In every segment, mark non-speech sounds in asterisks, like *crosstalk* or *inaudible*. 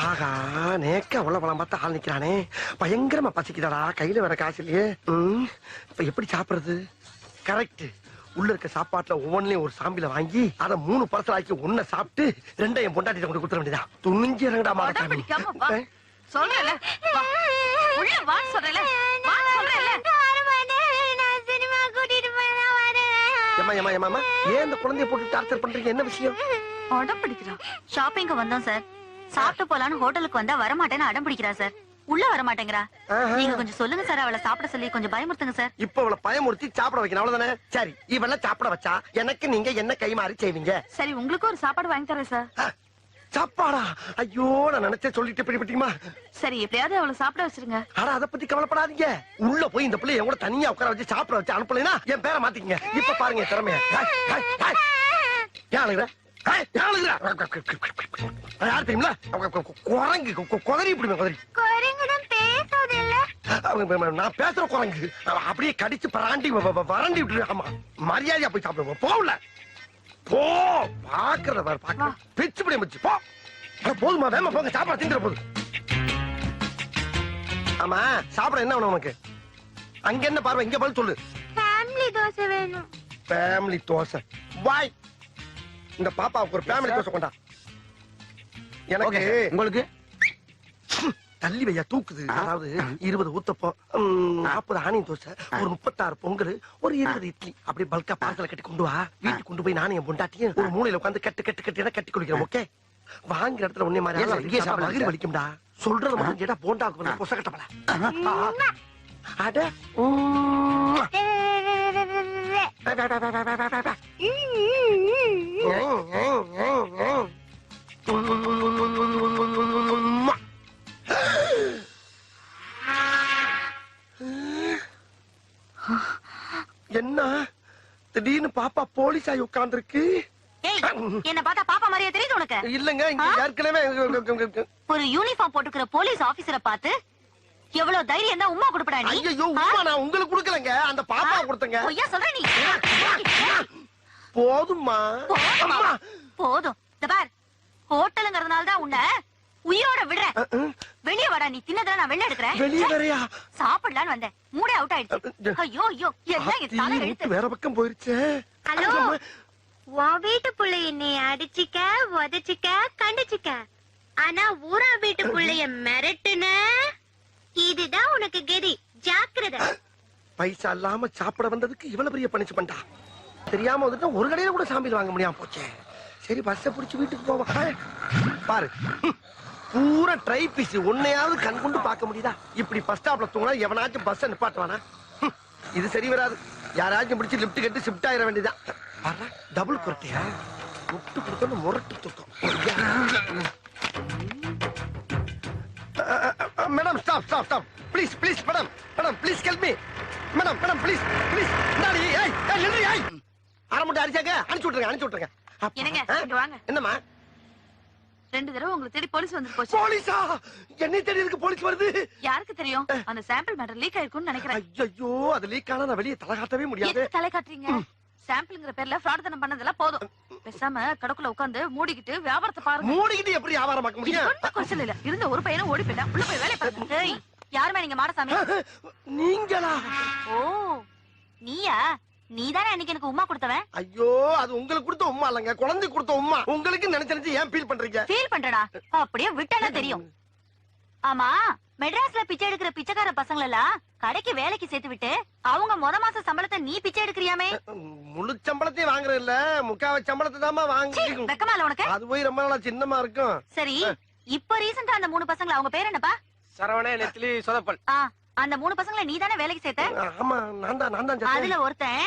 ஆகா நேக்க அவ்வளவு பழம் பார்த்து ஆள் நிக்கிறானே. பயங்கரமா பசிக்குதாடா கையில வேற காசு இல்லையே. இப்ப எப்படி சாப்பிடுறது? கரெக்ட் உள்ள இருக்க சாப்பாட்டுல ஒவ்வொன்லயும் ஒரு சாம்பில வாங்கி அத மூணு பர்சல் ஆக்கி ஒன்ன சாப்பிட்டு ரெண்டையும் பொண்டாட்டி கொண்டு கொடுத்துட வேண்டியதா துணிஞ்சு இறங்கடா அடம் மாடா பிடிக்காம வா. சொல்றேன்ல. வா. உள்ள ஏமா, ஏன் இந்த குழந்தைய போட்டு டார்ச்சர் பண்றீங்க? என்ன விஷயம்? அடம் பிடிக்கிறான் ஷாப்பிங்க்கு வந்தோம் சார் சாப்பிட்டு போலான்னு ஹோட்டலுக்கு வந்தா வரமாட்டேன்னு அடம் பிடிக்கிறா சார். உள்ள வர மாட்டேங்கிறா. நீங்க கொஞ்சம் சொல்லுங்க சார். அவளை சாப்பிட சொல்லி கொஞ்சம் பயமுறுத்துங்க சார். இப்ப அவளை பயமுறுத்தி சாப்பிட வைக்கணும். அவ்வளவுதானே? சரி இவெல்லாம் சாப்பிட வச்சா எனக்கு நீங்க என்ன கை மாறி செய்வீங்க? சரி உங்களுக்கு ஒரு சாப்பாடு வாங்கி தரேன் சார். சாப்பாடா? ஐயோ நான் நினைச்சே சொல்லிட்டு பிடிப்பட்டீங்களா சரி எப்படியாவது அவளை சாப்பிட வச்சிருங்க. ஆனா அத பத்தி கவலைப்படாதீங்க. உள்ள போய் இந்த பிள்ளைய கூட தனியா உட்கார வச்சு சாப்பிட வச்சு அனுப்பலைன்னா என் பேரை மாத்திக்கங்க. இப்ப பாருங்க என் திறமைய. ஏன் அழுகுற? யார் தெரியுங்களா குரங்கு குதறி இப்படி குதறி நான் பேசுற குரங்கு. அப்படியே கடிச்சு பராண்டி வறண்டி ஆமா மரியாதையா போய் சாப்பிடுவோம் போகல போ பாக்குறத பாரு பாக்க பிச்சு பிடி போ. போதுமா வேமா போங்க சாப்பாடு திங்கிற போது. ஆமா சாப்பிட என்ன வேணும் உனக்கு? அங்க என்ன பார்வை? இங்க பதில் சொல்லு. ஃபேமிலி தோசை வேணும். ஃபேமிலி தோசை. பாய் இந்த பாப்பாவுக்கு ஒரு ஃபேமிலி தோசை கொண்டா. எனக்கு உங்களுக்கு? தள்ளி வையா தூக்குது. அதாவது இருபது ஊத்தப்பம் நாற்பது ஆனியன் தோசை ஒரு முப்பத்தாறு பொங்கல் ஒரு இருபது இட்லி. அப்படி பல்கா பார்சல கட்டி கொண்டு வா. வீட்டுக்கு கொண்டு போய் நானும் என் பொண்டாட்டியும் ஒரு மூலையில உட்காந்து கட்டு கட்டு கட்டி கட்டி குளிக்கிறோம் ஓகே வாங்குற இடத்துல உன்னை மாதிரி. வயிறு வலிக்கும்டா. சொல்றது மட்டும் கேட்டா பொச கட்டப்பல அட. என்ன? திடீர்னு பாப்பா போலீஸ் ஆகி உட்கார்ந்துருக்கு என்ன பார்த்தா பாப்பா மாதிரியே தெரியுது உனக்கு. இல்லங்க இங்க ஏற்கனவே ஒரு யூனிஃபார்ம் போட்டுக்கிற போலீஸ் ஆபீசரை பார்த்து எவ்வளவு தைரியம் தான் உமா கொடுப்படா நீ? ஐயோ உமா நான் உங்களுக்கு கொடுக்கலங்க. அந்த பாப்பா கொடுத்தங்க. பொய்யா சொல்ற நீ? போதுமா போதுமா? அம்மா. போதும். இந்த பார் ஹோட்டலுங்கிறதுனால தான் உன்னை உயிரோட விடுறேன். வெளிய வாடா நீ. தின்னதெல்லாம் நான் வெளில எடுக்கிறேன். வெளிய வேறயா சாப்பிடலான்னு வந்தேன். மூடே அவுட் ஆயிடுச்சு. ஐயோ ஐயோ. என்ன ஆத்தி, தலை எழுத்து வேற பக்கம் போயிருச்சு. ஹலோ? உன் வீட்டு புள்ளைய நீ அடிச்சிக்க உதச்சிக்க கண்டிச்சிக்க. ஆனா ஊரா வீட்டு புள்ளைய மிரட்டுன. இதுதான் உனக்கு கெதி. ஜாக்கிரத. பைசா இல்லாம சாப்பிட வந்ததுக்கு இவ்வளவு பெரிய பனிஷ்மெண்டா தெரியாம வந்துட்டு ஒரு கடையில கூட சாம்பிள் வாங்க முடியாம போச்சே. சரி பஸ்ஸ புடிச்சு வீட்டுக்கு போவா. பாரு. பூரா ட்ரை பீஸ் உன்னையாவது கண் கொண்டு பார்க்க முடியுதா? இப்படி பஸ் ஸ்டாப்ல தூங்கினா எவனாச்சும் பஸ் நிப்பாட்டுவானா? இது சரி வராது. யாராச்சும் பிடிச்சு லிப்ட் கட்டி ஷிஃப்ட் ஆயிட வேண்டியதான் டபுள் குரட்டையா? முட்டு கொடுத்தோன்னு முரட்டு தூக்கம். Madam stop stop stop please please madam madam please help me madam madam please please நாடி ஏய் ஏய் நில்லு ஏய். அரை மட்டும் அடிச்சாங்க அனுப்பிச்சு விட்டுருங்க அனுப்பிச்சு விட்டுருங்க. என்னங்க? இங்க வாங்க. என்னம்மா? ரெண்டு தடவை உங்களை தேடி போலீஸ் வந்து போச்சு. போலீஸா? என்னை தெரியறதுக்கு போலீஸ் வருது? யாருக்கு தெரியும்? அந்த சாம்பிள் மேட்டர் லீக் ஆயிருக்கும்னு நினைக்கிறேன். ஐயோ அது லீக் ஆனா நான் வெளியே தலை காட்டவே முடியாது. தலை காட்டுறீங்க? சாம்பிள்ங்கிற பேர்ல ஃப்ராட் தனம் பண்ணதெல்லாம் போதும். பேசாம கடக்குள்ள உட்கார்ந்து மூடிக்கிட்டு வியாபாரத்தை பாருங்க. மூடிக்கிட்டு எப்படி வியாபாரம் பார்க்க முடியும்? ஒண்ணும் குறைச்சல் இல்ல. இருந்த ஒரு பையனும் ஓடி போயிட்டான். உள்ள போய் பாருங்க ஏய் யாருமே நீங்க மாடசாமி நீங்களா? ஓ நீயா? நீதானே அன்னைக்கு எனக்கு உமா கொடுத்தவன்? ஐயோ அது உங்களுக்கு கொடுத்த உமா இல்லங்க. குழந்தை கொடுத்த உமா உங்களுக்கு நினைச்சு நினைச்சு ஏன் ஃபீல் பண்றீங்க? ஃபீல் பண்றடா. அப்படியே விட்டனா தெரியும். ஆமா மெட்ராஸ்ல பிச்சை எடுக்கிற பிச்சைக்கார பசங்கள எல்லாம் கடைக்கு வேலைக்கு சேர்த்து விட்டு அவங்க முத மாச சம்பளத்தை நீ பிச்சை எடுக்கிறியாமே? முழு சம்பளத்தையும் வாங்குறது இல்ல முக்காவ சம்பளத்தை தாமா வாங்கி. வெக்கமா இல்ல உனக்கு? அது போய் ரொம்ப நாளா சின்னமா இருக்கும்? சரி இப்ப ரீசெண்டா அந்த மூணு பசங்கள அவங்க பேர் என்னப்பா? சரவணே நெத்திலி சொதப்பல் ஆ. அந்த மூணு பசங்கள நீ தானே வேலைக்கு சேர்த்த? ஆமா நான் தான் நான் தான் அதுல. ஒருத்தன்.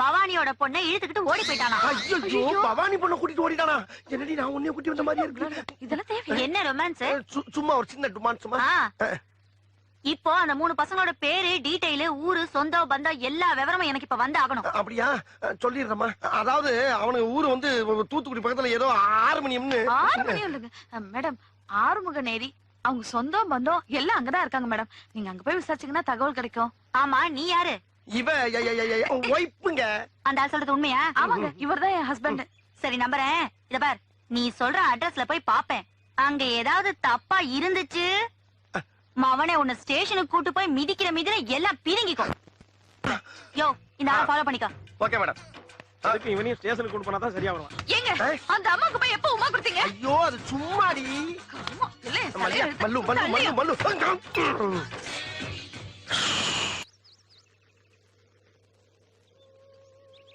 பவானியோட பொண்ணை இழுத்துக்கிட்டு ஓடி போயிட்டானா? ஐயோ பவானி பொண்ண கூட்டிட்டு ஓடிட்டானா? என்னடி நான் உன்னைய கூட்டி வந்த மாதிரி இருக்கு. இதெல்லாம் தேவை. என்ன ரொமான்ஸ் சும்மா ஒரு சின்ன டுமான் சும்மா. இப்போ அந்த மூணு பசங்களோட பேரு டீடைல் ஊரு சொந்தம் பந்தம் எல்லா விவரமும் எனக்கு இப்ப வந்து ஆகணும். அப்படியா? சொல்லிடுறேம்மா. அதாவது அவனுக்கு ஊரு வந்து தூத்துக்குடி பக்கத்துல ஏதோ ஆறு மணியம்னு ஆறு மணி இல்லைங்க. அஹ், மேடம் ஆறுமுக நேரி அவங்க சொந்தம் பந்தம் எல்லாம் அங்கதான் இருக்காங்க மேடம். நீங்க அங்க போய் விசாரிச்சீங்கன்னா தகவல் கிடைக்கும். ஆமா நீ யாரு? இவ ஒய்ப்புங்க அந்த ஆள் சொல்றது உண்மையா? ஆமாங்க இவர்தான் என் ஹஸ்பண்ட் சரி நம்புறேன். இத பார் நீ சொல்ற அட்ரஸ்ல போய் பாப்பேன். அங்க ஏதாவது தப்பா இருந்துச்சு? மவனே உன்னை ஸ்டேஷனுக்கு கூட்டு போய் மிதிக்கிற மிதிர எல்லாம் பிரிங்கிக்கும் யோ இந்த ஆளை ஃபாலோ பண்ணிக்கோ. Okay madam. அதுக்கு இவனையும் ஸ்டேஷனுக்கு கொண்டு போனா தான் சரியா வருவான். ஏய். அந்த அம்மாக்கு போய் எப்ப உமா கொடுத்தீங்க? ஐயோ அது சும்மாடி. மல்லு மல்லு மல்லு மல்லு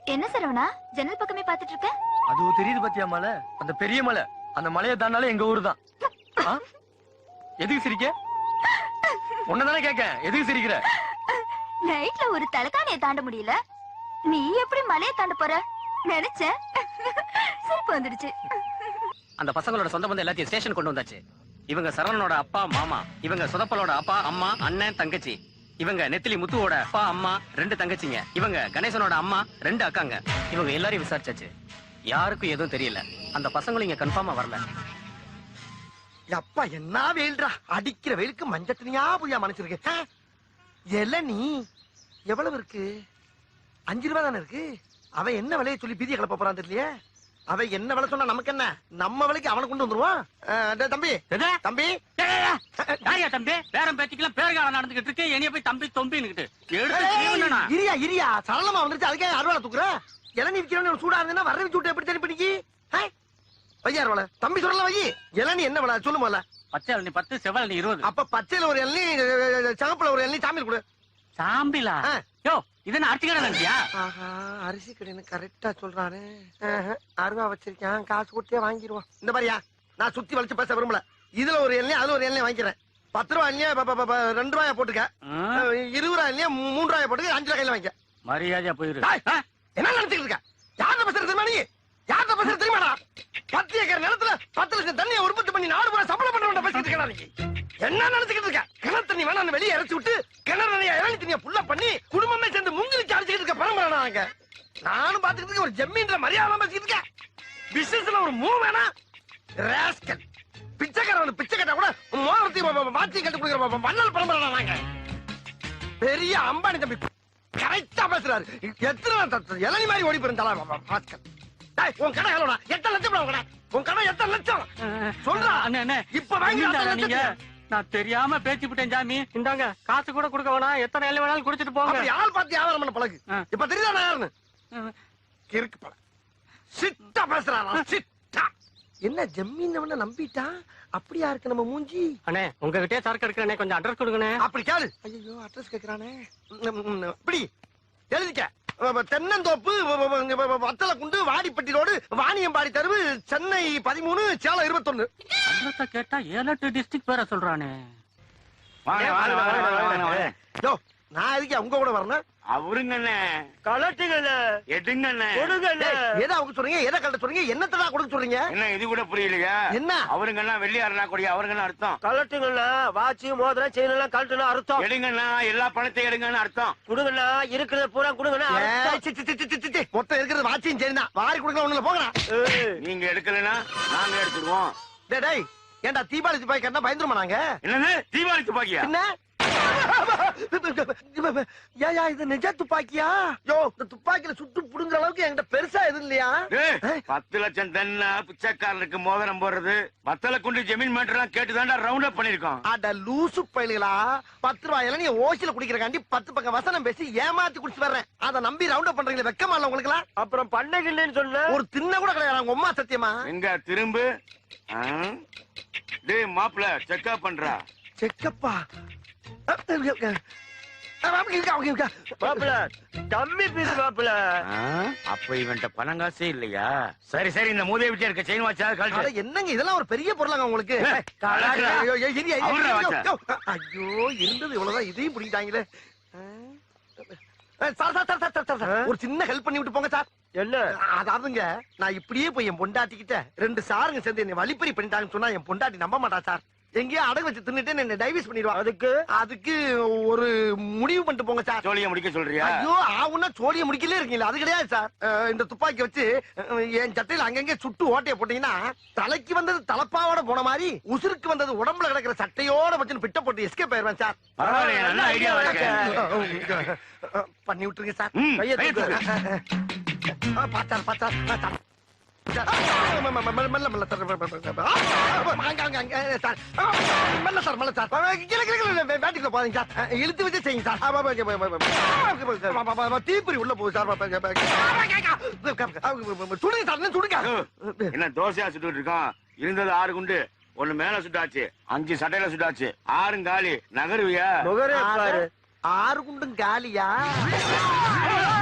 என்ன சரவணா? ஜன்னல் பக்கமே பாத்துட்டு இருக்க அது தெரியுது பாத்தியா மலை? அந்த பெரிய மலை. அந்த மலையை தாண்டாலும் எங்க ஊரு தான். எதுக்கு சிரிக்க? உன்னதானே கேக்க எதுக்கு சிரிக்கிற? நைட்ல ஒரு தலைக்காணிய தாண்ட முடியல. நீ எப்படி மலையை தாண்ட போற? நினைச்சேன். சிரிப்பு வந்துடுச்சு. அந்த பசங்களோட சொந்த பந்தம் எல்லாத்தையும் ஸ்டேஷன் கொண்டு வந்தாச்சு. இவங்க சரவணனோட அப்பா மாமா. இவங்க சுதப்பலோட அப்பா அம்மா அண்ணன் தங்கச்சி. இவங்க நெத்திலி முத்துவோட அப்பா அம்மா ரெண்டு தங்கச்சிங்க. இவங்க கணேசனோட அம்மா ரெண்டு அக்காங்க. இவங்க எல்லாரையும் விசாரிச்சாச்சு. யாருக்கும் எதுவும் தெரியல. அந்த பசங்களும் இங்க கன்ஃபார்மா வரல. அப்பா என்ன வெயில்டா அடிக்கிற வெயிலுக்கு மஞ்சள் தனியா புரியா மனுஷருக்கு இளநீ எவ்வளவு இருக்கு? அஞ்சு ரூபா தானே இருக்கு? அவன் என்ன விலையை சொல்லி பீதியை கிளப்ப போறான் தெரியலையே? அவன் என்ன விலை சொன்னா நமக்கு என்ன? நம்ம விலைக்கு அவனை கொண்டு வந்துருவான்? தம்பி. தம்பி. யாரியா தம்பி? பேரம் பேத்திக்கெல்லாம் பேர்காலம் நடந்துகிட்டு இருக்கு. என்னைய போய் தம்பி தொம்பின்னுகிட்டு இரியா இரியா. சரளமா வந்துருச்சு. அதுக்கே அறுவாலை தூக்குற? இளநீ விற்கிறவன் சூடா இருந்ததுன்னா வர வச்சு விட்டு எப்படி சரி பண்ணிக்கி வையார் வள தம்பி சொல்லலாம் வை இளநீ என்ன விலை? சொல்லு முதல்ல. பச்சை இளநீ பத்து செவல் இளநீ இருபது. அப்ப பச்சையில ஒரு இளநீ சிவப்புல ஒரு இளநீ சாமியில் கொடு. சாம்பிலா. யோ இது அரிசி கடை நினைச்சியா ஆஹா அரிசி கடைன்னு கரெக்டா சொல்றானே. ஆஹா, அருவா வச்சிருக்கேன் காசு கொடுத்தே வாங்கிடுவான் இந்த மாதிரியா நான் சுத்தி வளைச்சு பேச விரும்பல. இதுல ஒரு எண்ணெய் அதுல ஒரு எண்ணெய் வாங்கிக்கிறேன். பத்து ரூபா எண்ணெய் ப- ப- ப- ரெண்டு ரூபாய போட்டுக்க. இருபது ரூபாய் எண்ணெய் மூணு ரூபாய போட்டுக்க அஞ்சு ரூபாய் கையில வாங்கிக்க. மரியாதையா போயிரு. என்ன நினைச்சிட்டு இருக்க? யார்கிட்ட பேசுறது தெரியுமா நீ? யார்கிட்ட பேசுறது தெரியுமாடா? பத்து ஏக்கர் நிலத்துல பத்து லட்சம் தண்ணியை உற்பத்தி பண்ணி நாடு பூரா சம்பளம் பண்றவன் பேசிட்டு இருக்கா நீ. என்ன நினைச்சுக்கிட்டு இருக்க? கிணறு தண்ணி வேணாம் வெளியே இறச்சி விட்டு கிணறு நிறைய இறங்கி தண்ணியை புள்ள பண்ணி குடும்பமே சேர்ந்து முங்கிலிச்சு அடிச்சுக்கிட்டு இருக்க பரம்பரை நாங்க நானும் பாத்துக்கிட்டு ஒரு ஜம்மீன்ற மரியாதை பேசிக்கிட்டு இருக்கேன். பிசினஸ்ல ஒரு மூ வேணா. ராஸ்கல். பிச்சைக்காரன் பிச்சை கட்டா கூட மோதிரத்தையும் வாட்சியும் கட்டு கொடுக்குற வள்ளல் பரம்பரை நாங்க பெரிய அம்பானி தம்பி கரெக்டா பேசுறாரு. எத்தனை இளநீ மாதிரி ஓடி போயிருந்தாளா பாஸ்கர் உன் கடை எவ்வளோடா எத்தனை லட்சம் உன் கடை? எத்தனை லட்சம்? சொல்றா. இப்ப வாங்கி நீங்க நான் தெரியாம பேச்சு விட்டேன் ஜாமி. இந்தாங்க காசு கூட கொடுக்க வேணாம். எத்தனை எல்லாம் வேணாலும் குடிச்சிட்டு போங்க. ஆள் பார்த்து வியாபாரம் பண்ண பழகு. இப்ப தெரியுதா யாருன்னு. கிறுக்கு பழ. சிட்டா பேசுறாரா சிட்டா. என்ன ஜம்மீன் நம்பிட்டா? அப்படியா இருக்கு நம்ம மூஞ்சி? அண்ணே உங்ககிட்டயே சரக்கு எடுக்கிறேனே. கொஞ்சம் அட்ரஸ் கொடுங்கண்ணே. அப்படி கேளு. ஐயோ அட்ரஸ் ம், இப்படி. எழுதிக்க. தென்னந்தோப்பு வத்தல குண்டு வாடிப்பட்டி ரோடு வாணியம்பாடி தெருவு சென்னை பதிமூணு சேலம் இருபத்தொன்னு. அட்ரஸ கேட்டா ஏழு எட்டு டிஸ்ட்ரிக்ட் பேர சொல்றானே. நான் எதுக்கு உங்க கூட வரணும்? அவருங்கண்ணே. கலட்டுங்கண்ணே. எடுங்கண்ணே. கொடுங்கண்ணே. எதை அவங்க சொல்றீங்க? எதை கட்ட சொல்றீங்க? என்னத்தடா கொடுக்க சொல்றீங்க? என்ன இது கூட புரியலையா? என்ன? அவருங்கண்ணா வெள்ளியாரனா கொடி அவருங்கண்ணா அர்த்தம். கலட்டுங்கண்ணா. வாட்சி மோதிரம் செயின் எல்லாம் அர்த்தம். எடுங்கண்ணா எல்லா பணத்தையும் எடுங்கன்னு அர்த்தம். கொடுங்கண்ணா. இருக்கிறத பூரா கொடுங்கண்ணா. மொத்தம் இருக்கிறது வாட்சியும் சரி தான். வாரி கொடுக்கலாம் ஒண்ணுல நீங்க எடுக்கலைன்னா நாங்க எடுத்துருவோம் டேய் ஏன்டா தீபாவளி துப்பாக்கி பயந்துருமா நாங்க? என்னது? தீபாவளி துப்பாக்கியா? என்ன ஏயா இது நிஜ துப்பாக்கியா? யோ இந்த துப்பாக்கில சுட்டு புடுங்குற அளவுக்கு என்கிட்ட பெருசா எதுவும் இல்லையா? பத்து லட்சம் தென்ன பிச்சைக்காரனுக்கு மோதிரம் போடுறது. பத்தல குண்டு ஜமீன் மேட்டர்லாம் கேட்டு தாண்டா ரவுண்ட் அப் பண்ணிருக்கோம் அட லூசு பயலுகளா? பத்து ரூபாயில நீ ஓசில குடிக்கிறக்காண்டி பத்து பக்கம் வசனம் பேசி ஏமாத்தி குடிச்சு வர்றேன். அத நம்பி ரவுண்ட் அப் பண்றீங்களே வெக்கமா இல்ல உங்களுக்கு அப்புறம் பண்ணகில்லைன்னு சொன்ன ஒரு தின்ன கூட கிடையாது உங்க அம்மா சத்தியமா? எங்க திரும்பு? டேய் மாப்பிள செக்அப் பண்றா. செக்கப்பா மாப்பிள தம்பி பீஸ் மாப்பிள? அப்ப இவன்ட்ட பணம் காசே இல்லையா? சரி சரி இந்த மூதைய விட்டு இருக்க செயின் கழட்டு. என்னங்க இதெல்லாம் ஒரு பெரிய பொருளாங்க உங்களுக்கு. ஐயோ, வாச்சா. இருந்தது இவ்வளவுதான் இதையும் பிடிக்கிட்டாங்களே sir sir sir sir sir ஒரு சின்ன ஹெல்ப் பண்ணி விட்டு போங்க சார். என்ன? அதாவதுங்க நான் இப்படியே போய் என் பொண்டாட்டிக்கிட்ட ரெண்டு சாருங்க சேர்ந்து என்னை வழிப்பறி பண்ணிட்டாங்கன்னு சொன்னா என் பொண்டாட்டி நம்ப மாட்டா சார். எங்கேயோ அடகு வச்சு தின்னுட்டு என்ன டைவர்ஸ் பண்ணிடுவா. அதுக்கு? அதுக்கு ஒரு முடிவு பண்ணிட்டு போங்க சார். ஜோலிய முடிக்க சொல்றியா? ஐயோ ஆவுன்னா சோழிய முடிக்கலே இருக்கீங்களா? அது கிடையாது சார். இந்த துப்பாக்கி வச்சு என் சட்டையில அங்கங்க சுட்டு ஓட்டைய போட்டீங்கன்னா தலைக்கு வந்தது தலப்பாவோட போன மாதிரி உசுருக்கு வந்தது உடம்புல கிடக்கிற சட்டையோட வச்சு பிட்ட போட்டு எஸ்கேப் ஆயிருவேன் சார். பண்ணி விட்டுருங்க சார். ம், கையை இழுத்து வச்சு செய்யுங்க சார் தீப்புரி உள்ள போகுது சார் சுடுங்க சார் சுடுங்க என்ன தோசையா சுட்டு இருக்கோம் இருந்தது ஆறு குண்டு. ஒண்ணு மேல சுட்டாச்சு அஞ்சு சட்டையில சுட்டாச்சு. ஆறும் காலி. நகருவியா? நுகரு ஆறு குண்டும் காலியா?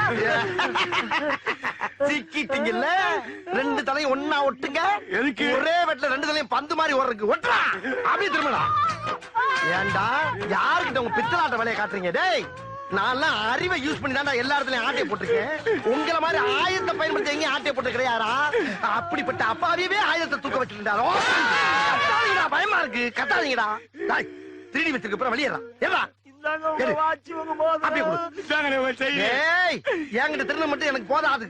*laughs* சிக்கிட்டீங்கல்ல? ரெண்டு தலையும் ஒன்னா ஒட்டுங்க. எதுக்கு? ஒரே வெட்ல ரெண்டு தலையும் பந்து மாதிரி ஓடுறதுக்கு ஒட்டுறா. அப்படியே திரும்படா. ஏன்டா யாருக்கிட்ட உங்க பித்தலாட்ட வேலையை காட்டுறீங்க? டேய் நான்லாம் அறிவை யூஸ் பண்ணி தான்டா எல்லா இடத்துலயும் ஆட்டையை போட்டிருக்கேன். உங்களை மாதிரி ஆயுதத்தை பயன்படுத்தி எங்கேயும் ஆட்டையை போட்டு கிடையாரா அப்படிப்பட்ட அப்பாவியவே ஆயுதத்தை தூக்க வச்சிருந்தாரோ? கத்தாதீங்கடா பயமா இருக்கு. கத்தாதீங்கடா. டேய், திருடி வச்சிருக்க அப்புறம் வெளியேறா ஏறா இந்தாங்க உங்க எடு. வாட்சி உங்க அப்படியே மோதிரம் கொடு. இதாங்க உங்க செய்தி. ஏய் என்கிட்ட திருட மட்டும் எனக்கு போதாது.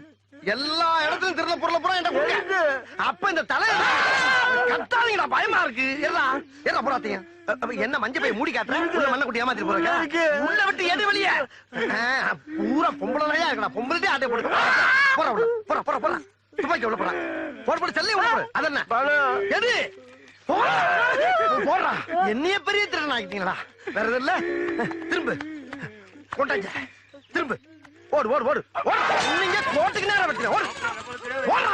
எல்லா இடத்துலயும் திருட பொருளை பூரா என்கிட்ட கொடுங்க. அப்ப இந்த தலை கத்தாதீங்கடா பயமா இருக்கு. எல்லாம் எல்லாம் போடாதீங்க. என்ன மஞ்சள் பைய மூடி காட்டுறேன் மண்ணை குட்டி ஏமாத்தி போறீங்க உள்ள விட்டு எது வெளியே. பூரா பொம்பளை நாயா இருக்கடா பொம்பளை ஆட்டை போட்டு போற போற போற போற துப்பாக்கி உள்ள போற போட போட செல்லே உள்ள போடு. அதென்ன எது போடா. போடுறா என்னைய பெரிய திருடன் ஆக்கிட்டீங்களா? வேற எதுவும் இல்ல? திரும்ப. கொண்டாங்க திரும்ப. ஓடு ஓடு ஓடு. ஓடு. நீங்க கோட்டுக்கு நேரம் வெட்டுங்க ஓடு. ஓடு